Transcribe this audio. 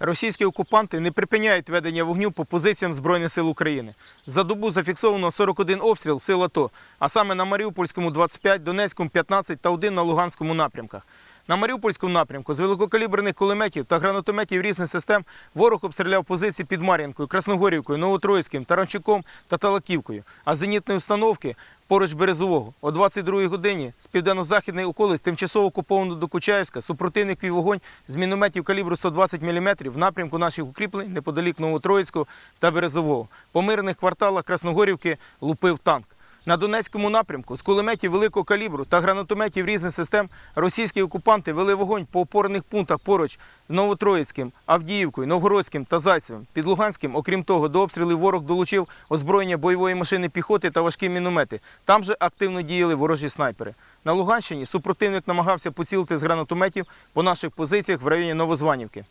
Російські окупанти не припиняють ведення вогню по позиціям Збройних сил України. За добу зафіксовано 41 обстріл сил АТО, а саме на Маріупольському 25, Донецькому 15 та один на Луганському напрямках. На Маріупольському напрямку з великокаліберних кулеметів та гранатометів різних систем ворог обстріляв позиції під Мар'їнкою, Красногорівкою, Новотроїцьким, Таранчуком та Талаківкою. А з зенітної установки поруч Березового о 22 годині з південно-західної околиць тимчасово окуповано до Кучаївська супротивник вів вогонь з мінометів калібру 120 мм в напрямку наших укріплень неподалік Новотроїцького та Березового. По мирних кварталах Красногорівки лупив танк. На Донецькому напрямку з кулеметів великого калібру та гранатометів різних систем російські окупанти вели вогонь по опорних пунктах поруч з Новотроїцьким, Авдіївкою, Новгородським та Зайцевим. Під Луганським, окрім того, до обстрілів ворог долучив озброєння бойової машини піхоти та важкі міномети. Там же активно діяли ворожі снайпери. На Луганщині супротивник намагався поцілити з гранатометів по наших позиціях в районі Новозванівки.